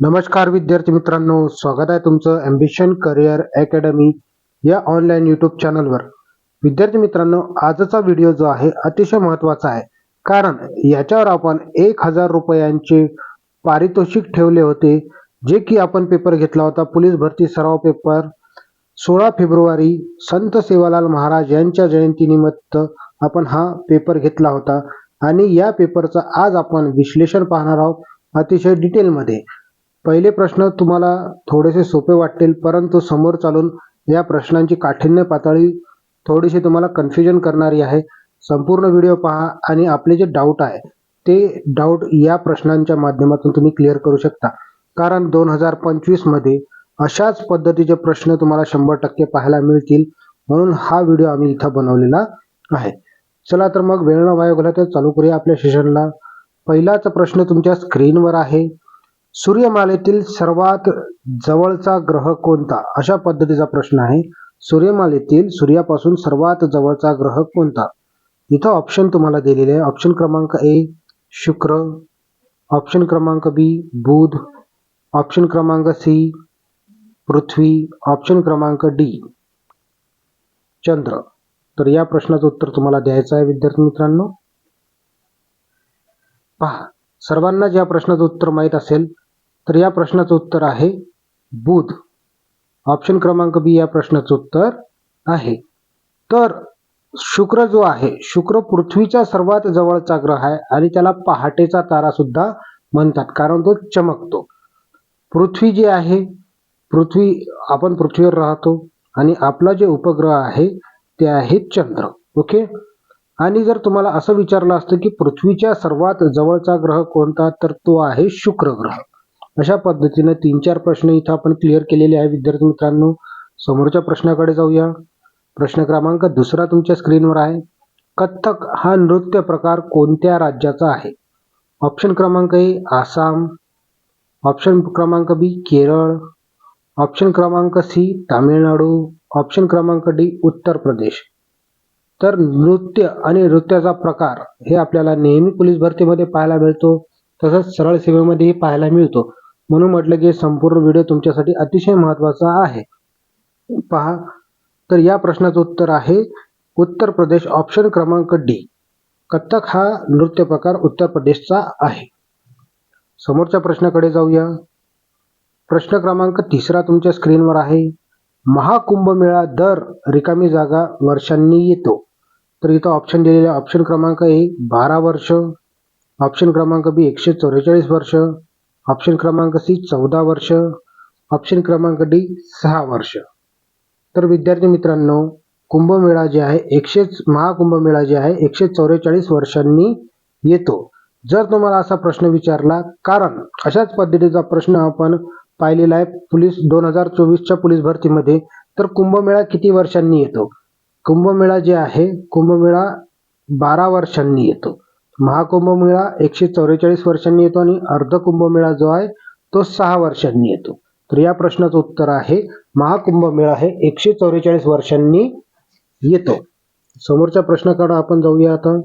नमस्कार विद्यार्थी मित्रांनो स्वागत आहे तुमचं ॲम्बिशन करिअर अकॅडमी या ऑनलाईन यूट्यूब चॅनलवर विद्यार्थी मित्रांनो आजचा व्हिडिओ जो आहे अतिशय महत्त्वाचा आहे. कारण याच्यावर आपण एक हजार रुपयांचे पारितोषिक ठेवले होते जे की आपण पेपर घेतला होता. पोलीस भरती सराव पेपर सोळा फेब्रुवारी संत सेवालाल महाराज यांच्या जयंतीनिमित्त आपण हा पेपर घेतला होता. आणि या पेपरचं आज आपण विश्लेषण पाहणार आहोत अतिशय डिटेलमध्ये पहिले प्रश्न तुम्हाला थोडेसे सोपे वाटतील परंतु समोर चालून या प्रश्नांची काठिण्य पातळी थोडीशी तुम्हाला कन्फ्युजन करणारी आहे. संपूर्ण व्हिडिओ पहा आणि आपले जे डाऊट आहे ते डाऊट या प्रश्नांच्या माध्यमातून तुम्ही क्लिअर करू शकता. कारण दोन हजार पंचवीसमध्ये अशाच पद्धतीचे प्रश्न तुम्हाला शंभर टक्के पाहायला मिळतील म्हणून हा व्हिडिओ आम्ही इथं बनवलेला आहे. चला तर मग वेळ न वाया तर चालू करूया आपल्या सेशनला पहिलाच प्रश्न तुमच्या स्क्रीनवर आहे. सूर्यमालेतील सर्वात जवळचा ग्रह कोणता? अशा पद्धतीचा प्रश्न आहे. सूर्यमालेतील सूर्यापासून सर्वात जवळचा ग्रह कोणता? इथं ऑप्शन तुम्हाला दिलेले आहे. ऑप्शन क्रमांक ए शुक्र. ऑप्शन क्रमांक बी बुध. ऑप्शन क्रमांक सी पृथ्वी. ऑप्शन क्रमांक डी चंद्र. तर या प्रश्नाचं उत्तर तुम्हाला द्यायचं आहे विद्यार्थी मित्रांनो. पहा. सर्वांना ज्या प्रश्नाचं उत्तर माहीत असेल तर या प्रश्नाचं उत्तर आहे बुध. ऑप्शन क्रमांक बी या प्रश्नाचं उत्तर आहे. तर शुक्र जो आहे शुक्र पृथ्वीचा सर्वात जवळचा ग्रह आहे आणि त्याला पहाटेचा तारा सुद्धा म्हणतात कारण तो चमकतो. पृथ्वी जी आहे पृथ्वी आपण पृथ्वीवर राहतो आणि आपला जे उपग्रह आहे ते आहे चंद्र. ओके आणि जर तुम्हाला असं विचारलं असतं की पृथ्वीच्या सर्वात जवळचा ग्रह कोणता तर तो आहे शुक्र ग्रह. अशा पद्धतीने तीन चार प्रश्न इथं आपण क्लिअर केलेले आहे. विद्यार्थी मित्रांनो समोरच्या प्रश्नाकडे जाऊया. प्रश्न क्रमांक दुसरा तुमच्या स्क्रीनवर आहे. कथ्थक हा नृत्य प्रकार कोणत्या राज्याचा आहे? ऑप्शन क्रमांक ए आसाम. ऑप्शन क्रमांक बी केरळ. ऑप्शन क्रमांक सी तामिळनाडू. ऑप्शन क्रमांक डी उत्तर प्रदेश. तर नृत्य आणि नृत्याचा प्रकार हे आपल्याला नेहमी पोलीस भरतीमध्ये पाहायला मिळतो. तसंच सरळ सेवेमध्येही पाहायला मिळतो. म्हणून म्हटलं की संपूर्ण व्हिडिओ तुमच्यासाठी अतिशय महत्त्वाचा आहे. पहा तर या प्रश्नाचं उत्तर आहे उत्तर प्रदेश ऑप्शन क्रमांक डी. कथ्थक हा नृत्य प्रकार उत्तर प्रदेशचा आहे. समोरच्या प्रश्नाकडे जाऊया. प्रश्न क्रमांक तिसरा तुमच्या स्क्रीनवर आहे. महाकुंभमेळा दर रिकामी जागा वर्षांनी येतो. तर इथं ऑप्शन दिलेले ऑप्शन क्रमांक ए बारा वर्ष ऑप्शन क्रमांक बी एकशे चौवेचाळीस वर्ष ऑप्शन क्रमांक सी चौदा वर्ष ऑप्शन क्रमांक डी सहा वर्ष. तर विद्यार्थी मित्रांनो कुंभमेळा जे आहे एकशे महाकुंभमेळा जे आहे एकशे चौवेचाळीस वर्षांनी येतो. जर तुम्हाला असा प्रश्न विचारला कारण अशाच पद्धतीचा प्रश्न आपण पाहिलेला आहे पोलीस दोन हजार चोवीसच्या पोलीस भरतीमध्ये तर कुंभमेळा किती वर्षांनी येतो? कुंभमेळा जे आहे कुंभमेळा बारा वर्षांनी येतो. महाकुंभमेळा एकशे चौवेचाळीस वर्षांनी येतो आणि अर्ध कुंभमेळा जो आहे तो सहा वर्षांनी येतो. तर या प्रश्नाचं उत्तर आहे महाकुंभमेळा हे एकशे चौवेचाळीस वर्षांनी येतो. समोरच्या प्रश्नाकडे आपण जाऊया आता.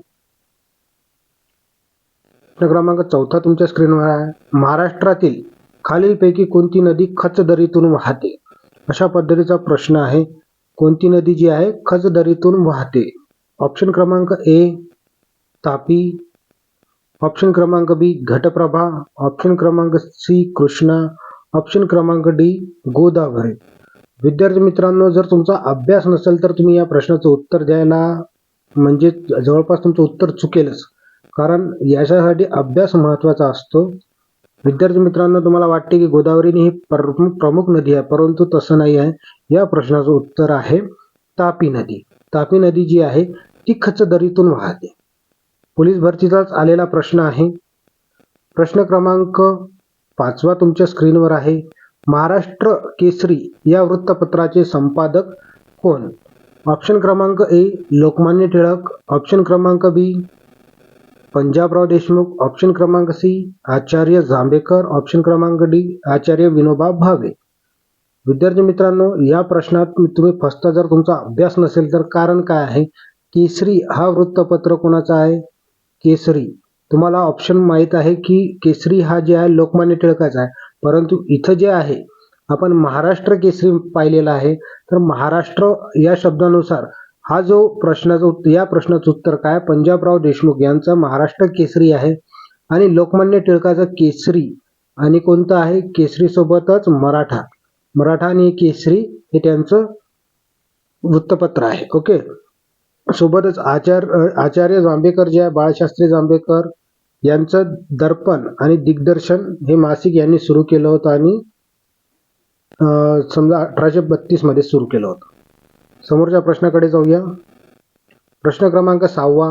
प्रश्न क्रमांक चौथा तुमच्या स्क्रीनवर आहे. महाराष्ट्रातील खालीलपैकी कोणती नदी खचदरीतून वाहते? अशा पद्धतीचा प्रश्न आहे. कोणती नदी जी आहे? खजदरीतून वाहते. ऑप्शन क्रमांक ए तापी. ऑप्शन क्रमांक बी घटप्रभा. ऑप्शन क्रमांक सी कृष्णा. ऑप्शन क्रमांक डी गोदावरी. विद्यार्थी मित्रांनो जर तुमचा अभ्यास नसेल तर तुम्ही या प्रश्नाचं उत्तर द्यायला म्हणजे जवळपास तुमचं उत्तर चुकेलच. कारण याच्यासाठी अभ्यास महत्त्वाचा असतो. विद्यार्थी मित्रांनो तुम्हाला वाटते की गोदावरी ही प्रमुख नदी आहे परंतु तसं नाही आहे. या प्रश्नाचं उत्तर आहे तापी नदी. तापी नदी जी आहे ती खचदरीतून वाहते. पोलीस भरतीचाच आलेला प्रश्न आहे. प्रश्न क्रमांक पाचवा तुमच्या स्क्रीनवर आहे. महाराष्ट्र केसरी या वृत्तपत्राचे संपादक कोण? ऑप्शन क्रमांक ए लोकमान्य टिळक. ऑप्शन क्रमांक बी पंजाबराव देशमुख. ऑप्शन क्रमांक सी आचार्य जांभेकर. ऑप्शन क्रमांक डी आचार्य विनोबा भावे. विद्यार्थी मित्रांनो या प्रश्नात तुम्ही फसता जर तुमचा अभ्यास नसेल तर कारण काय आहे? केसरी हा वृत्तपत्र कोणाचा आहे? केसरी. तुम्हाला ऑप्शन माहीत आहे की केसरी हा जे आहे लोकमान्य टिळकाचा आहे. परंतु इथं जे आहे आपण महाराष्ट्र केसरी पाहिलेला आहे. तर महाराष्ट्र या शब्दानुसार हा जो प्रश्नाचा या प्रश्नाचं उत्तर काय? पंजाबराव देशमुख यांचा महाराष्ट्र केसरी आहे आणि लोकमान्य टिळकाचं केसरी. आणि कोणतं आहे? केसरी सोबतच मराठा. मराठा आणि केसरी हे त्यांचं वृत्तपत्र आहे. ओके? सोबतच आचार्य आचार्य जांभेकर जे आहे बाळशास्त्री जांभेकर यांचं दर्पण आणि दिग्दर्शन हे मासिक यांनी सुरू केलं होतं आणि समजा अठराशे बत्तीसमध्ये सुरू केलं होतं. समोरच्या प्रश्नाकडे जाऊया. प्रश्न क्रमांक सहावा.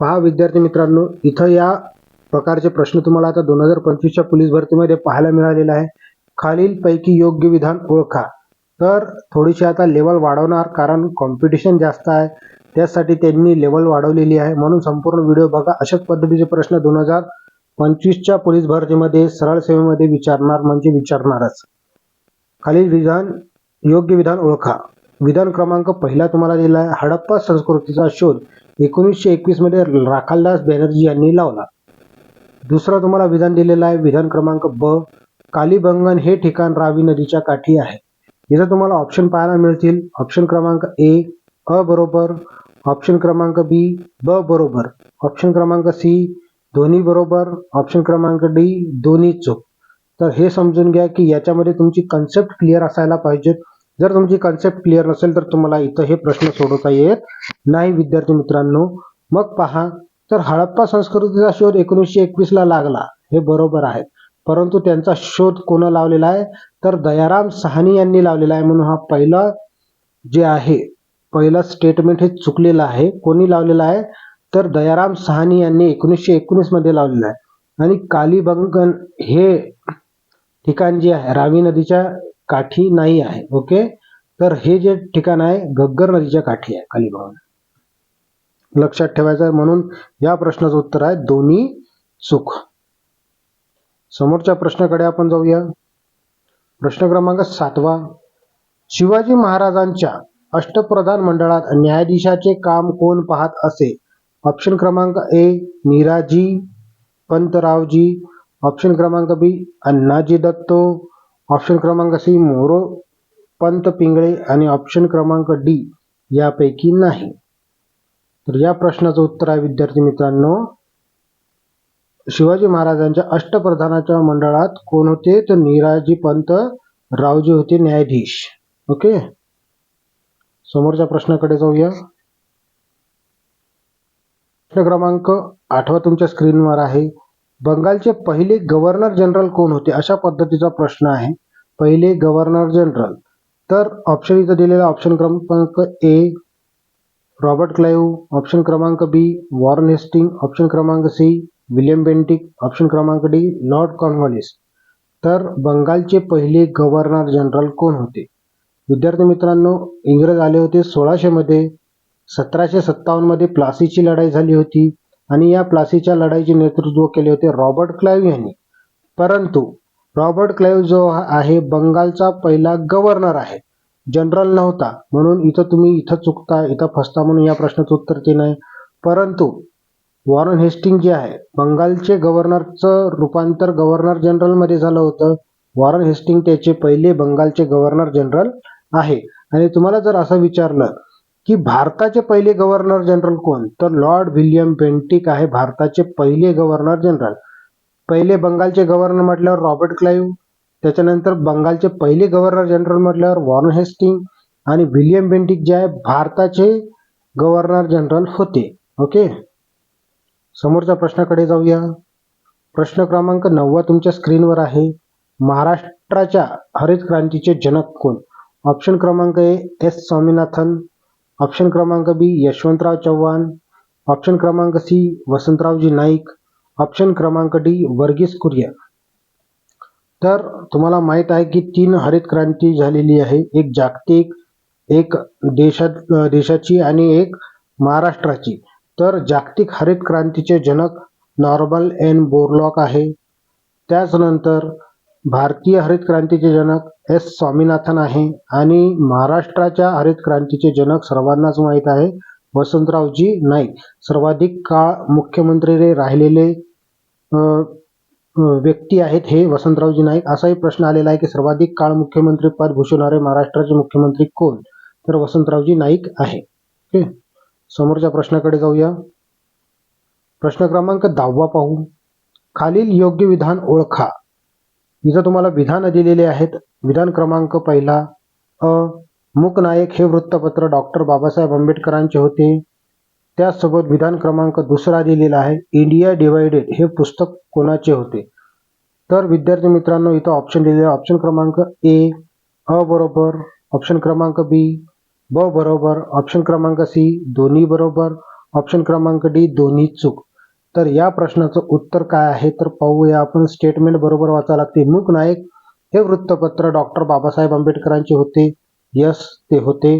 पहा विद्यार्थी मित्रांनो इथं या प्रकारचे प्रश्न तुम्हाला आता दोन हजार पंचवीसच्या पोलीस भरतीमध्ये पाहायला मिळालेला आहे. खालील पैकी योग्य विधान ओळखा. तर थोडीशी आता लेवल वाढवणार कारण कॉम्पिटिशन जास्त आहे. त्यासाठी त्यांनी लेवल वाढवलेली आहे. म्हणून संपूर्ण व्हिडिओ बघा. अशाच पद्धतीचे प्रश्न दोन हजार पंचवीसच्या पोलीस भरतीमध्ये सरळ सेवेमध्ये विचारणार म्हणजे विचारणारच. खालील विधान योग्य विधान ओळखा. विधान क्रमांक पहिला तुम्हाला दिला आहे. हडप्पा संस्कृतीचा शोध. एकोणीसशे एकवीसमध्ये राखालदास बॅनर्जी यांनी लावला. दुसरा तुम्हाला विधान दिलेलं आहे. विधान क्रमांक ब. कालीबंगन हे ठिकाण रावी नदीच्या काठी आहे. इथं तुम्हाला ऑप्शन पाहायला मिळतील. ऑप्शन क्रमांक ए अ बरोबर. ऑप्शन क्रमांक बी ब बरोबर. ऑप्शन क्रमांक सी दोन्ही बरोबर. ऑप्शन क्रमांक डी दोन्ही चूक. तर हे समजून घ्या की याच्यामध्ये तुमची कन्सेप्ट क्लिअर असायला पाहिजे जर तुमची कन्सेप्ट क्लिअर नसेल तर तुम्हाला इथं हे प्रश्न सोडवता येत नाही विद्यार्थी मित्रांनो. मग पहा तर हडप्पा संस्कृतीचा शोध एकोणीसशे एकवीस ला लागला. हे बरोबर आहे. परंतु त्यांचा शोध कोण लावलेला आहे? तर दयाराम सहानी यांनी लावलेला आहे म्हणून हा पहिला जे आहे पहिला स्टेटमेंट हे चुकलेलं आहे. कोणी लावलेला आहे? तर दयाराम सहानी यांनी एकोणीसशे एकोणीसमध्ये लावलेलं आहे. आणि कालीबंगन हे ठिकाण जे आहे रावी नदीच्या काठी नाही आहे ओके? तर हे जे ठिकाण आहे गग्गर नदीच्या काठी आहे कालीबंगन. लक्षात ठेवायचं आहे म्हणून या प्रश्नाचं उत्तर आहे दोन्ही सुख. समोरच्या प्रश्नाकडे आपण जाऊया. प्रश्न क्रमांक सातवा. शिवाजी महाराजांच्या अष्टप्रधान मंडळात न्यायाधीशाचे काम कोण पाहत असे? ऑप्शन क्रमांक ए नीराजी पंतरावजी. ऑप्शन क्रमांक बी अण्णाजी दत्तो. ऑप्शन क्रमांक सी मोरो पंत पिंगळे. आणि ऑप्शन क्रमांक डी यापैकी नाही. तर या प्रश्नाचं उत्तर आहे विद्यार्थी मित्रांनो. शिवाजी महाराजांच्या अष्टप्रधानाच्या मंडळात कोण होते? तर निराजी पंत रावजी होते न्यायाधीश. ओके? समोरच्या प्रश्नाकडे जाऊया. प्रश्न क्रमांक आठवा तुमच्या स्क्रीनवर आहे. बंगालचे पहिले गव्हर्नर जनरल कोण होते? अशा पद्धतीचा प्रश्न आहे. पहिले गव्हर्नर जनरल. तर ऑप्शन इथं दिलेला ऑप्शन क्रमांक ए रॉबर्ट क्लाईव्ह ऑप्शन क्रमांक बी वॉर्न हेस्टिंग. ऑप्शन क्रमांक सी विलियम बेंटिक ऑप्शन क्रमांक डी लॉर्ड कॉर्नवॉलिस. तर बंगालचे पहिले गव्हर्नर जनरल कोण होते? विद्यार्थी मित्रांनो इंग्रज आले होते सोळाशेमध्ये सतराशे सत्तावन्नमध्ये प्लासीची लढाई झाली होती आणि या प्लासीच्या लढाईचे नेतृत्व केले होते रॉबर्ट क्लाइव्ह यांनी. परंतु रॉबर्ट क्लाईव्ह जो आहे बंगालचा पहिला गव्हर्नर आहे. जनरल नव्हता म्हणून इथं तुम्ही इथं चुकता इथं फसता म्हणून या प्रश्नाचं उत्तर ते नाही परंतु वॉरन हेस्टिंग जे आहे बंगालचे गव्हर्नरचं रूपांतर गव्हर्नर जनरलमध्ये झालं होतं. वॉरन हेस्टिंग त्याचे पहिले बंगालचे गव्हर्नर जनरल आहे. आणि तुम्हाला जर असं विचारलं की भारताचे पहिले गव्हर्नर जनरल कोण? तर लॉर्ड विलियम बेंटिक आहे भारताचे पहिले गव्हर्नर जनरल. पहिले बंगालचे गव्हर्नर म्हटल्यावर रॉबर्ट क्लाईव्ह त्याच्यानंतर बंगालचे पहिले गव्हर्नर जनरल म्हटल्यावर वॉरन हेस्टिंग आणि विलियम बेंटिक जे आहे भारताचे गव्हर्नर जनरल होते. ओके? समोरच्या प्रश्नाकडे जाऊया. प्रश्न क्रमांक नववा तुमच्या स्क्रीनवर आहे. महाराष्ट्राच्या हरित क्रांतीचे जनक कोण? ऑप्शन क्रमांक ए एस स्वामीनाथन. ऑप्शन क्रमांक बी यशवंतराव चव्हाण. ऑप्शन क्रमांक सी वसंतरावजी नाईक. ऑप्शन क्रमांक डी वर्गीस कुरिया. तर तुम्हाला माहीत आहे की तीन हरित क्रांती झालेली आहे. एक जागतिक एक देशात देशाची आणि एक महाराष्ट्राची. तर जागतिक हरित क्रांतीचे जनक नॉर्मल एन बोरलॉक आहे. त्याचनंतर भारतीय हरित क्रांतीचे जनक एस स्वामीनाथन आहे आणि महाराष्ट्राच्या हरित क्रांतीचे जनक सर्वांनाच माहीत आहे वसंतरावजी नाईक. सर्वाधिक काळ मुख्यमंत्री राहिलेले व्यक्ती आहेत हे वसंतरावजी नाईक. असाही प्रश्न आलेला आहे की सर्वाधिक काळ मुख्यमंत्री पद भूषवणारे महाराष्ट्राचे मुख्यमंत्री कोण? तर वसंतरावजी नाईक आहे. ओके? समोरच्या प्रश्नाकडे जाऊया. प्रश्न क्रमांक दहावा पाहू. खालील योग्य विधान ओळखा. इथं तुम्हाला विधान दिलेले आहेत. विधान क्रमांक पहिला अ मूकनायक हे वृत्तपत्र डॉक्टर बाबासाहेब आंबेडकरांचे होते. त्याचसोबत विधान क्रमांक दुसरा दिलेला आहे. इंडिया डिवायडेड हे पुस्तक कोणाचे होते? तर विद्यार्थी मित्रांनो इथं ऑप्शन दिलेले आहे. ऑप्शन क्रमांक ए अ बरोबर. ऑप्शन क्रमांक बी ब बरोबर ऑप्शन क्रमांक सी दोन्ही बरोबर ऑप्शन क्रमांक डी दोन्ही चूक. तर या प्रश्नाचं उत्तर काय आहे? तर पाहूया आपण स्टेटमेंट बरोबर वाचा लागते. मूक नायक हे वृत्तपत्र डॉक्टर बाबासाहेब आंबेडकरांचे होते. यस ते होते.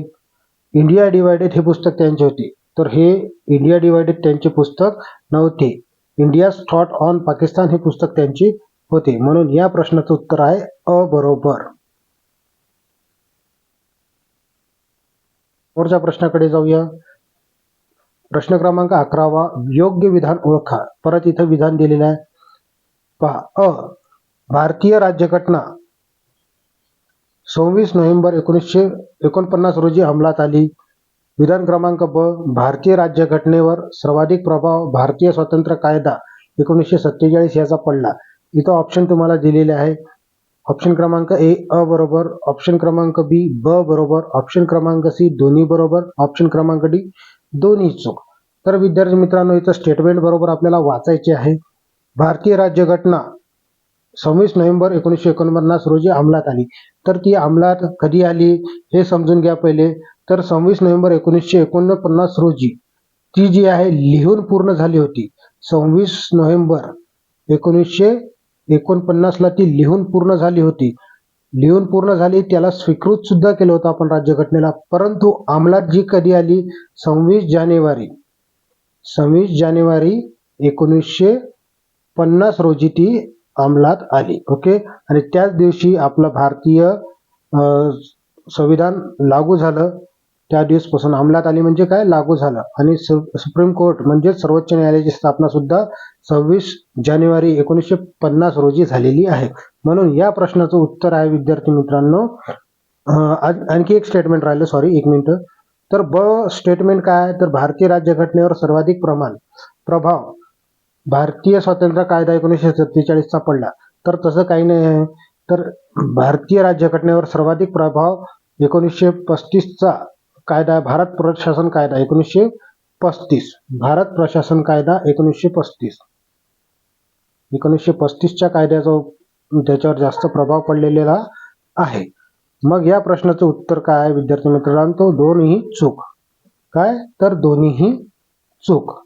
इंडिया डिवायडेड हे पुस्तक त्यांचे होते. तर हे इंडिया डिवायडेड त्यांचे पुस्तक नव्हते. इंडियाज थॉट ऑन पाकिस्तान हे पुस्तक त्यांचे होते. म्हणून या प्रश्नाचं उत्तर आहे अ बरोबर. पुढच्या प्रश्नाकडे जाऊया. प्रश्न क्रमांक अकरावा योग्य विधान ओळखा. परत इथं विधान दिलेलं आहे. पहा अ भारतीय राज्यघटना. सव्वीस नोव्हेंबर एकोणीसशे एकोणपन्नास रोजी अंमलात आली. विधान क्रमांक ब भारतीय राज्यघटनेवर सर्वाधिक प्रभाव भारतीय स्वातंत्र्य कायदा एकोणीसशे सत्तेचाळीस याचा पडला. इथं ऑप्शन तुम्हाला दिलेले आहे. ऑप्शन क्रमांक ए अ बरोबर. ऑप्शन क्रमांक बी ब बरोबर. ऑप्शन क्रमांक सी दोन्ही बरोबर. ऑप्शन क्रमांक डी दोन्ही चूक. तर विद्यार्थी मित्रांनो इथं स्टेटमेंट बरोबर आपल्याला वाचायचे आहे. भारतीय राज्यघटना सव्वीस नोव्हेंबर एकोणीसशे एकोणपन्नास रोजी अंमलात आली. तर ती अंमलात कधी आली हे समजून घ्या पहिले. तर सव्वीस नोव्हेंबर एकोणीसशे एकोणपन्नास रोजी ती जी आहे लिहून पूर्ण झाली होती. सव्वीस नोव्हेंबर एकोणीसशे एकोणपन्नासला ती लिहून पूर्ण झाली होती. लिहून पूर्ण झाली त्याला स्वीकृत सुद्धा केलं होतं आपण राज्यघटनेला. परंतु अंमलात जी कधी आली? सव्वीस जानेवारी. सव्वीस जानेवारी एकोणीसशे पन्नास रोजी ती अंमलात आली ओके? आणि त्याच दिवशी आपलं भारतीय संविधान लागू झालं. त्या दिवसपासून अंमलात आली म्हणजे काय? लागू झालं. आणि सुप्रीम कोर्ट म्हणजे सर्वोच्च न्यायालयाची स्थापना सुद्धा सव्वीस जानेवारी एकोणीसशे पन्नास रोजी झालेली आहे. म्हणून या प्रश्नाचं उत्तर आहे विद्यार्थी मित्रांनो. आणखी एक स्टेटमेंट राहिलं सॉरी एक मिनिट. तर ब स्टेटमेंट काय तर भारतीय राज्यघटनेवर सर्वाधिक प्रमाण प्रभाव भारतीय स्वातंत्र्य कायदा एकोणीसशे सत्तेचाळीसचा पडला. तर तसं काही नाही तर भारतीय राज्यघटनेवर सर्वाधिक प्रभाव एकोणीसशे पस्तीसचा कायदा आहे भारत प्रशासन कायदा एकोणीसशे पस्तीस. भारत प्रशासन कायदा एकोणीसशे पस्तीस. एकोणीसशे पस्तीसच्या कायद्याचा त्याच्यावर जास्त प्रभाव पडलेला आहे. मग या प्रश्नाचं उत्तर काय आहे विद्यार्थी मित्रांनो? दोन्ही चूक. काय? तर दोन्हीही चूक.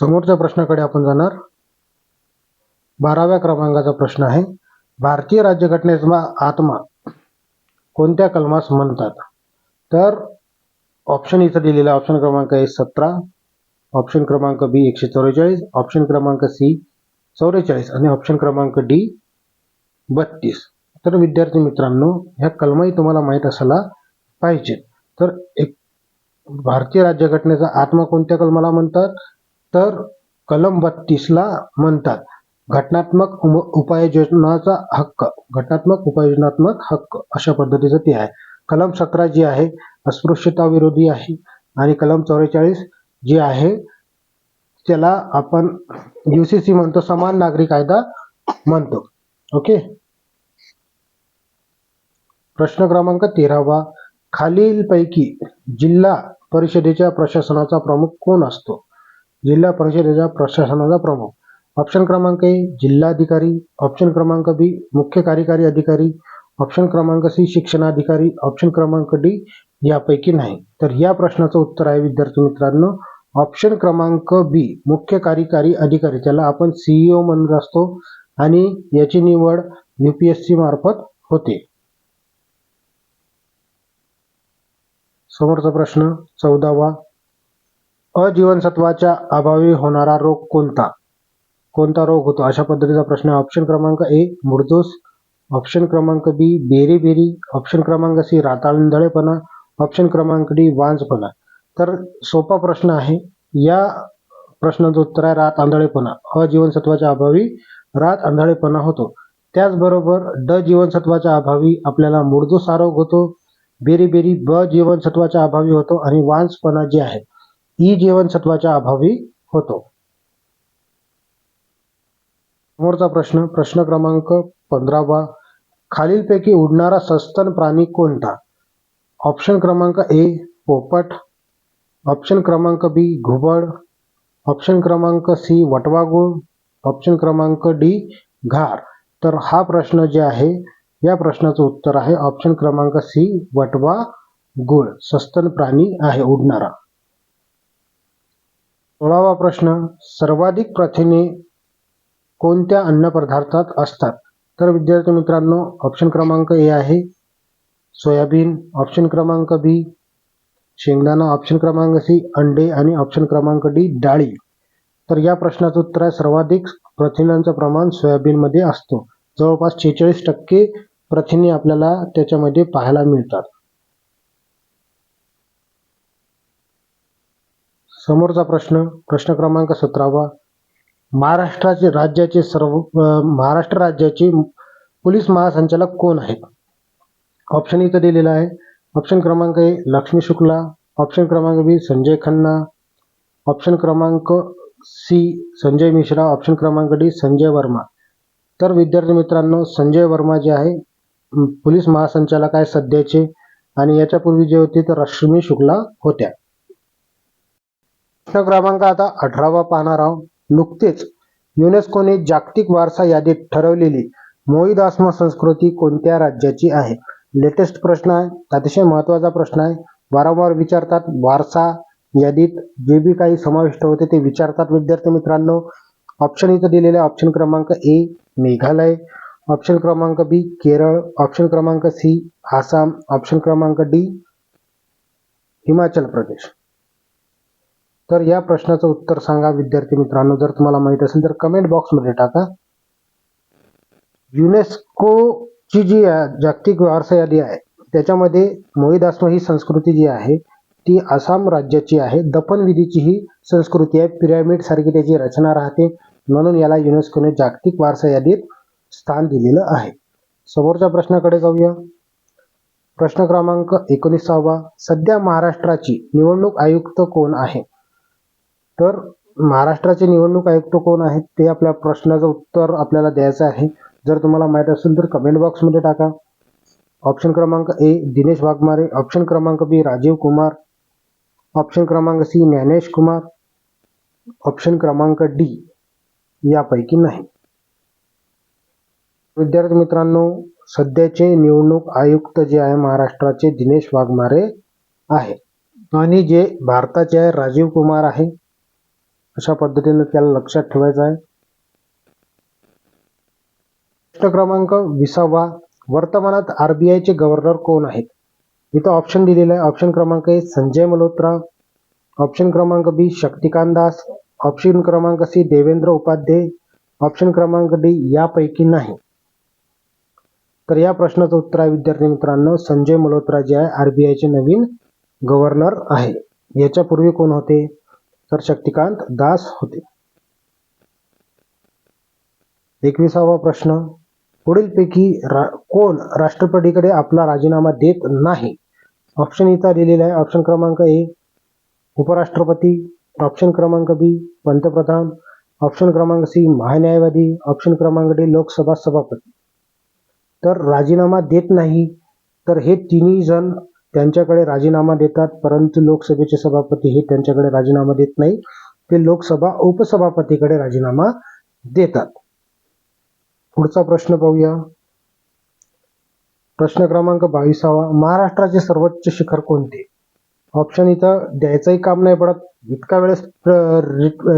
समोरच्या प्रश्नाकडे आपण जाणार. बाराव्या क्रमांकाचा प्रश्न आहे. भारतीय राज्यघटनेचा आत्मा कोणत्या कलमास म्हणतात? तर ऑप्शन इथं दिलेला आहे. ऑप्शन क्रमांक ए सतरा. ऑप्शन क्रमांक बी एकशे चौवेचाळीस ऑप्शन क्रमांक सी चौवेचाळीस आणि ऑप्शन क्रमांक डी बत्तीस. तर विद्यार्थी मित्रांनो ह्या कलमही तुम्हाला माहीत असायला पाहिजे. तर एक भारतीय राज्यघटनेचा आत्मा कोणत्या कलमाला म्हणतात? तर कलम बत्तीसला म्हणतात. घटनात्मक उपाययोजनाचा हक्क घटनात्मक उपाययोजनात्मक हक्क अशा पद्धतीचं ते आहे. कलम सतरा जी आहे अस्पृश्यता विरोधी आहे आणि कलम चौवेचाळीस जी आहे त्याला आपण युसीसी म्हणतो समान नागरी कायदा म्हणतो. ओके? प्रश्न क्रमांक तेरावा. खालीलपैकी जिल्हा परिषदेच्या प्रशासनाचा प्रमुख कोण असतो? जिल्हा परिषदेच्या प्रशासनाचा प्रमुख. ऑप्शन क्रमांक ए जिल्हाधिकारी. ऑप्शन क्रमांक बी मुख्य कार्यकारी अधिकारी. ऑप्शन क्रमांक सी शिक्षणाधिकारी. ऑप्शन क्रमांक डी यापैकी नाही. तर या प्रश्नाचं उत्तर आहे विद्यार्थी मित्रांनो. ऑप्शन क्रमांक बी मुख्य कार्यकारी अधिकारी. त्याला आपण सीईओ म्हणत असतो आणि याची निवड युपीएससी मार्फत होते. समोरचा प्रश्न चौदावा. अजीवनसत्वाच्या अभावी होणारा रोग कोणता? कोणता रोग होतो? अशा पद्धतीचा प्रश्न आहे. ऑप्शन क्रमांक ए मुर्दोस. ऑप्शन क्रमांक बी बेरी बेरी ऑप्शन क्रमांक सी रातांदळेपणा ऑप्शन क्रमांक डी वांजपणा. तर सोपा प्रश्न आहे. या प्रश्नाचं उत्तर आहे रात आंधळेपणा अ जीवनसत्वाच्या अभावी रात आंधळेपणा होतो. त्याचबरोबर ड जीवनसत्वाच्या अभावी आपल्याला मूळदोष आरोग होतो. बेरी बेरी ब जीवनसत्वाच्या अभावी होतो आणि वांसपणा जे आहे ई जीवनसत्वाच्या अभावी होतो. समोरचा प्रश्न प्रश्न क्रमांक पंधरावा खालीलपैकी उडणारा सस्तन प्राणी कोणता? ऑप्शन क्रमांक ए पोपट. ऑप्शन क्रमांक बी घुबड. ऑप्शन क्रमांक सी वटवागुळ ऑप्शन क्रमांक डी घार. तर हा प्रश्न जे आहे या प्रश्नाचं उत्तर आहे ऑप्शन क्रमांक सी वटवा गुळ सस्तन प्राणी आहे उडणारा. सोळावा प्रश्न सर्वाधिक प्रथिने कोणत्या अन्नपदार्थात असतात? तर विद्यार्थी मित्रांनो ऑप्शन क्रमांक ए आहे सोयाबीन ऑप्शन क्रमांक बी शेंगदाणा ऑप्शन क्रमांक सी अंडे आणि ऑप्शन क्रमांक डी डाळी. तर या प्रश्नाचं उत्तर आहे सर्वाधिक प्रथिनांचं प्रमाण सोयाबीनमध्ये असतो. जवळपास छेचाळीस टक्के प्रथिने आपल्याला त्याच्यामध्ये पाहायला मिळतात. समोरचा प्रश्न प्रश्न क्रमांक सतरावा. महाराष्ट्राचे राज्याचे सर्व महाराष्ट्र राज्याचे पोलीस महासंचालक कोण आहेत? ऑप्शन इथं दिलेला आहे. ऑप्शन क्रमांक ए लक्ष्मी शुक्ला. ऑप्शन क्रमांक बी संजय खन्ना. ऑप्शन क्रमांक सी संजय मिश्रा. ऑप्शन क्रमांक डी संजय वर्मा. तर विद्यार्थी मित्रांनो संजय वर्मा जे आहे पोलीस महासंचालक आहे सध्याचे आणि याच्यापूर्वी जे होते तर रश्मी शुक्ला होत्या. प्रश्न क्रमांक आता अठरावा पाहणार आहोत. नुकतेच युनेस्कोने जागतिक वारसा यादीत ठरवलेली मोईदासम संस्कृती कोणत्या राज्याची आहे? लेटेस्ट प्रश्न आहे. अतिशय महत्त्वाचा प्रश्न आहे. वारंवार विचारतात वारसा यादीत जे बी काही समाविष्ट होते ते विचारतात विद्यार्थी मित्रांनो. ऑप्शन इथं दिलेले ऑप्शन क्रमांक ए मेघालय. ऑप्शन क्रमांक बी केरळ. ऑप्शन क्रमांक सी आसाम. ऑप्शन क्रमांक डी हिमाचल प्रदेश. तर या प्रश्नाचं उत्तर सांगा विद्यार्थी मित्रांनो. जर तुम्हाला माहीत असेल तर कमेंट बॉक्समध्ये टाका. युनेस्कोची जी जागतिक वारसा यादी आहे त्याच्यामध्ये मोहिदासम ही संस्कृती जी आहे ती आसाम राज्याची आहे. दफनविधीची ही संस्कृती आहे. पिरॅमिड सारखी त्याची रचना राहते. म्हणून याला युनेस्कोने जागतिक वारसा यादीत स्थान दिलेलं आहे. समोरच्या प्रश्नाकडे जाऊया. प्रश्न क्रमांक एकोणीसावा. सध्या महाराष्ट्राची निवडणूक आयुक्त कोण आहे? तर महाराष्ट्राचे निवडणूक आयुक्त कोण आहेत ते आपल्या प्रश्नाचं उत्तर आपल्याला द्यायचं आहे. जर तुम्हाला माहीत असेल तर कमेंट बॉक्समध्ये टाका. ऑप्शन क्रमांक ए दिनेश वाघमारे. ऑप्शन क्रमांक बी राजीव कुमार. ऑप्शन क्रमांक सी ज्ञानेश कुमार. ऑप्शन क्रमांक डी यापैकी नाही. विद्यार्थी मित्रांनो सध्याचे निवडणूक आयुक्त जे आहे महाराष्ट्राचे दिनेश वाघमारे आहे. आणि जे भारताचे आहे राजीव कुमार आहे. अशा पद्धतीने त्याला लक्षात ठेवायचं आहे. प्रश्न क्रमांक विसावा. वर्तमानात आरबीआयचे गव्हर्नर कोण आहेत? इथं ऑप्शन दिलेलं आहे. ऑप्शन क्रमांक ए संजय मल्होत्रा. ऑप्शन क्रमांक बी शक्तिकांत दास. ऑप्शन क्रमांक सी देवेंद्र उपाध्याय ऑप्शन क्रमांक डी यापैकी नाही. तर या प्रश्नाचं उत्तर आहे विद्यार्थी मित्रांनो संजय मल्होत्रा जे आहे आरबीआयचे नवीन गव्हर्नर आहे. याच्यापूर्वी कोण होते? तर शक्तिकांत दास होते. एकविसावा प्रश्न. पुढीलपैकी रा कोण राष्ट्रपतीकडे आपला राजीनामा देत नाही? ऑप्शन इथं दिलेला आहे. ऑप्शन क्रमांक ए उपराष्ट्रपती. ऑप्शन क्रमांक बी पंतप्रधान. ऑप्शन क्रमांक सी महान्यायवादी. ऑप्शन क्रमांक डी लोकसभा सभापती. तर राजीनामा देत नाही तर हे तिन्ही जण त्यांच्याकडे राजीनामा देतात परंतु लोकसभेचे सभापती हे त्यांच्याकडे राजीनामा देत नाही. ते लोकसभा उपसभापतीकडे राजीनामा देतात. पुढचा प्रश्न पाहूया. प्रश्न क्रमांक बावीसावा. महाराष्ट्राचे सर्वोच्च शिखर कोणते? ऑप्शन इथं द्यायचंही काम नाही पडत. इतका वेळेस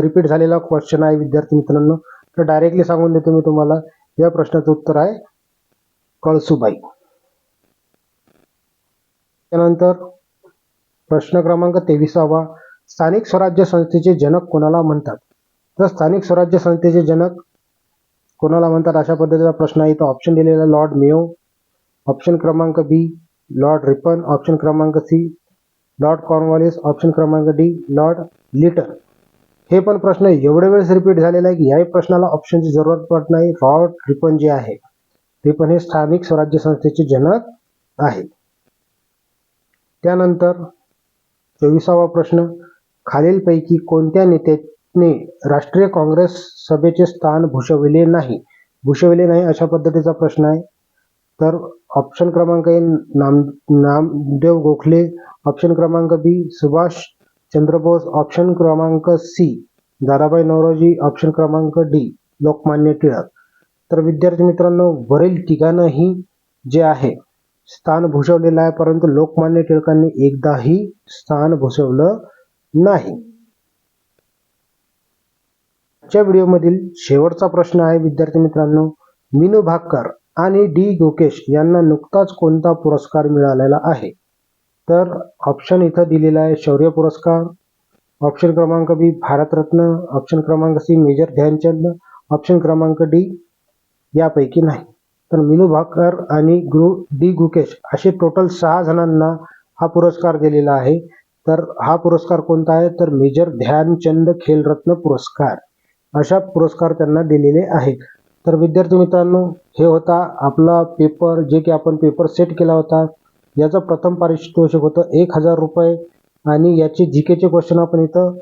रिपीट झालेला क्वेश्चन आहे विद्यार्थी मित्रांनो. तर डायरेक्टली सांगून देतो मी तुम्हाला. या प्रश्नाचं उत्तर आहे कळसुबाई. त्यानंतर प्रश्न क्रमांक तेविसावा. स्थानिक स्वराज्य संस्थेचे जनक कोणाला म्हणतात? तर स्थानिक स्वराज्य संस्थेचे जनक कोणाला म्हणतात? अशा पद्धतीचा प्रश्न आहे. इथं ऑप्शन दिलेला लॉर्ड मेयो ऑप्शन क्रमांक बी लॉर्ड रिपन ऑप्शन क्रमांक सी लॉर्ड कॉर्नवॉलिस ऑप्शन क्रमांक डी लॉर्ड लिटन हे पण प्रश्न एवढे वेळेस रिपीट झालेला आहे की याही प्रश्नाला ऑप्शनची जरूरत पडत नाही. रॉड रिपन जे आहे रिपन हे स्थानिक स्वराज्य संस्थेचे जनक आहेत. त्यानंतर चोवीसावा प्रश्न खालीलपैकी कोणत्या नेत्याने राष्ट्रीय काँग्रेस सभेचे स्थान भूषविले नाही? भूषविले नाही अशा पद्धतीचा प्रश्न आहे. तर ऑप्शन क्रमांक ए नाम नामदेव गोखले. ऑप्शन क्रमांक बी सुभाष चंद्र बोस. ऑप्शन क्रमांक सी दादाभाई नवरोजी. ऑप्शन क्रमांक डी लोकमान्य टिळक. तर विद्यार्थी मित्रांनो वरील ठिकाणंही जे आहे स्थान भूषवलेलं आहे परंतु लोकमान्य टिळकांनी एकदाही स्थान भूषवलं नाही. आजच्या व्हिडिओमधील शेवटचा प्रश्न आहे विद्यार्थी मित्रांनो मिनू भाकर आणि डी गोकेश यांना नुकताच कोणता पुरस्कार मिळालेला आहे? तर ऑप्शन इथं दिलेला आहे शौर्य पुरस्कार ऑप्शन क्रमांक बी भारतरत्न ऑप्शन क्रमांक सी मेजर ध्यानचंद ऑप्शन क्रमांक डी यापैकी नाही. तर मिनू भाकर आणि ग्रु डी गुकेश असे टोटल सहा जणांना हा पुरस्कार दिलेला आहे. तर हा पुरस्कार कोणता आहे? तर मेजर ध्यानचंद खेलरत्न पुरस्कार. अशा पुरस्कार त्यांना दिलेले आहेत. तर विद्यार्थी मित्रांनो हे होता आपला पेपर जे की आपण पेपर सेट केला होता. याचं प्रथम पारितोषिक होतं एक हजार रुपये आणि याचे जी केचे क्वेश्चन आपण इथं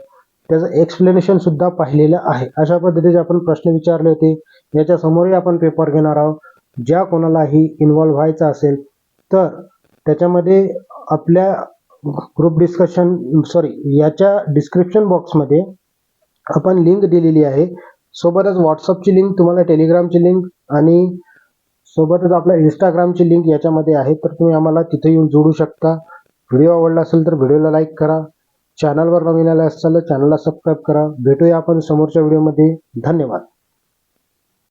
त्याचं एक्सप्लेनेशन सुद्धा पाहिलेलं आहे. अशा पद्धतीचे आपण प्रश्न विचारले होते. याच्यासमोरही आपण पेपर घेणार आहोत. ज्या कोणालाही इन्व्हॉल्व व्हायचं असेल तर त्याच्यामध्ये आपल्या ग्रुप डिस्कशन सॉरी याच्या डिस्क्रिप्शन बॉक्समध्ये आपण लिंक दिलेली आहे. सोबतच व्हॉट्सअपची लिंक तुम्हाला टेलिग्रामची लिंक आणि सोबतच आपल्या इंस्टाग्रामची लिंक याच्यामध्ये आहे. तर तुम्ही आम्हाला तिथे येऊन जोडू शकता. व्हिडिओ आवडला असेल तर व्हिडिओला लाईक करा. चॅनलवर नवीन आला असाल तर चॅनलला सबस्क्राईब करा. भेटूया आपण समोरच्या व्हिडिओमध्ये धन्यवाद.